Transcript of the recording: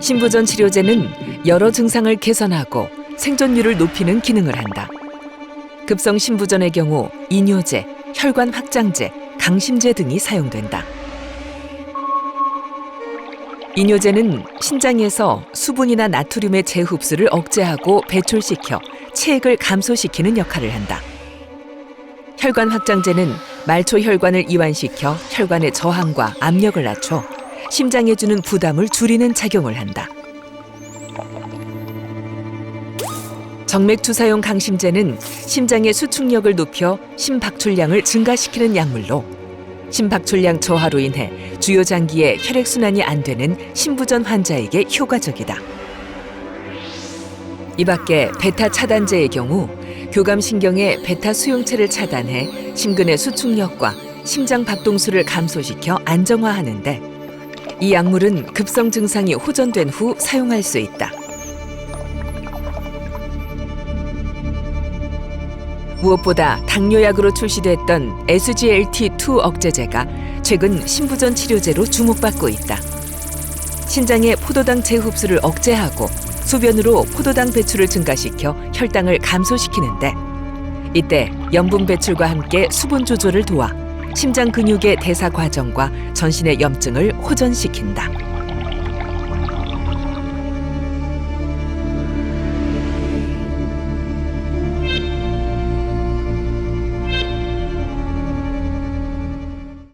신부전 치료제는 여러 증상을 개선하고 생존율을 높이는 기능을 한다. 급성 신부전의 경우 이뇨제, 혈관 확장제, 강심제 등이 사용된다. 이뇨제는 신장에서 수분이나 나트륨의 재흡수를 억제하고 배출시켜 체액을 감소시키는 역할을 한다. 혈관 확장제는 말초 혈관을 이완시켜 혈관의 저항과 압력을 낮춰 심장에 주는 부담을 줄이는 작용을 한다. 정맥 주사용 강심제는 심장의 수축력을 높여 심박출량을 증가시키는 약물로 심박출량 저하로 인해 주요 장기의 혈액 순환이 안 되는 신부전 환자에게 효과적이다. 이 밖에 베타 차단제의 경우 교감신경의 베타 수용체를 차단해 심근의 수축력과 심장 박동수를 감소시켜 안정화하는데 이 약물은 급성 증상이 호전된 후 사용할 수 있다. 무엇보다 당뇨약으로 출시됐던 SGLT2 억제제가 최근 신부전 치료제로 주목받고 있다. 신장의 포도당 재흡수를 억제하고 소변으로 포도당 배출을 증가시켜 혈당을 감소시키는데 이때 염분 배출과 함께 수분 조절을 도와 심장 근육의 대사 과정과 전신의 염증을 호전시킨다.